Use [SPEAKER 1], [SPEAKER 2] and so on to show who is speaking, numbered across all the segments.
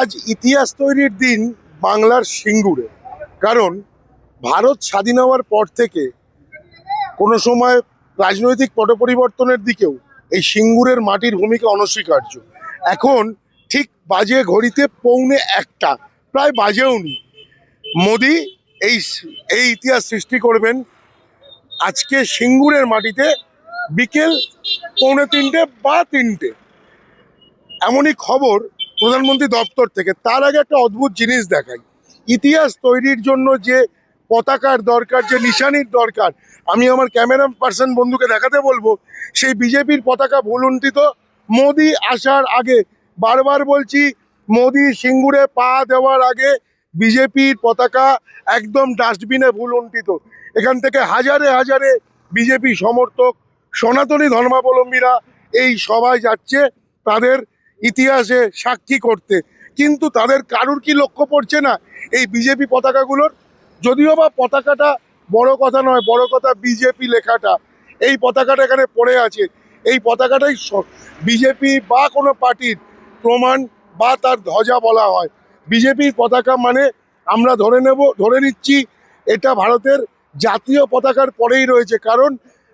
[SPEAKER 1] আজ ইতিহাস তৈরির দিন বাংলার সিঙ্গুরে। কারণ ভারত স্বাধীন হওয়ার পর থেকে কোনো সময় রাজনৈতিক পট পরিবর্তনের দিকেও এই সিঙ্গুরের মাটির ভূমিকা অনস্বীকার্য। এখন ঠিক বাজে ঘড়িতে পৌনে একটা, প্রায় বাজেও নি। মোদি এই এই ইতিহাস সৃষ্টি করবেন আজকে সিঙ্গুরের মাটিতে বিকেল পৌনে তিনটে বা তিনটে। এমনই খবর প্রধানমন্ত্রী দপ্তর থেকে তার আগে একটা অদ্ভুত জিনিস দেখাই। ইতিহাস তৈরির জন্য যে পতাকার দরকার, যে নিশানির দরকার, আমি আমার ক্যামেরা পার্সন বন্ধুকে দেখাতে বলব, সেই বিজেপির পতাকা ভুলুন্ঠিত মোদি আসার আগে বারবার বলছি, মোদি সিঙ্গুরে পা দেওয়ার আগে বিজেপির পতাকা একদম ডাস্টবিনে ভুলুন্ঠিত এখান থেকে হাজারে হাজারে বিজেপি সমর্থক, সনাতনী ধর্মাবলম্বীরা এই সভায় যাচ্ছে। তাদের ইতিহাসে সাক্ষী করতে। কিন্তু তাদের কারুর কি লক্ষ্য পড়ছে না? এই বিজেপি পতাকাগুলোর? যদিও বা পতাকাটা বড় কথা নয়, বড় কথা বিজেপি লেখাটা। এই পতাকাটা এখানে পড়ে আছে। এই পতাকাটাই বিজেপি বা কোনো পার্টির প্রমাণ বা তার ধ্বজা বলা হয়। বিজেপির পতাকা মানে আমরা ধরে নেব, ধরে নিচ্ছি এটা ভারতের জাতীয় পতাকার পরেই রয়েছে। কারণ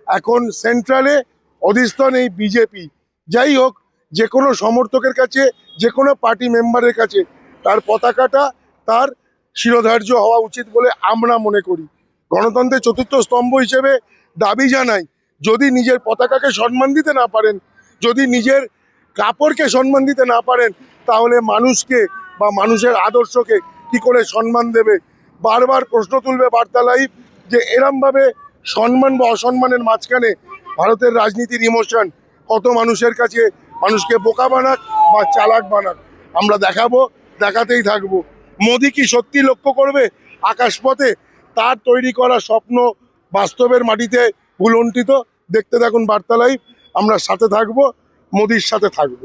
[SPEAKER 1] এখন সেন্ট্রালে অধিষ্ঠান এই বিজেপি যাই হোক যে কোনো সমর্থকের কাছে যে কোনো পার্টি মেম্বারের কাছে, তার পতাকাটা তার শিরোধার্য হওয়া উচিত বলে আমরা মনে করি। গণতন্ত্রের চতুর্থ স্তম্ভ হিসেবে দাবি জানাই, যদি নিজের পতাকাকে সম্মান দিতে না পারেন, যদি নিজের কাপড়কে সম্মান দিতে না পারেন, তাহলে মানুষকে বা মানুষের আদর্শকে কি করে সম্মান দেবে? বারবার প্রশ্ন তুলবে বার্তা লাইভ যে এরমভাবে সম্মান বা অসম্মানের মাঝখানে ভারতের রাজনীতির ইমোশন কত মানুষের কাছে মানুষকে বোকা বানাক বা চালাক বানাক। আমরা দেখাবো, দেখাতেই থাকব। মোদি কি সত্যি লক্ষ্য করবে? আকাশপথে তার তৈরি করা স্বপ্ন বাস্তবের মাটিতে ভুলন্টিত দেখতে দেখুন বার্তালাই আমরা সাথে থাকব, মোদির সাথে থাকব।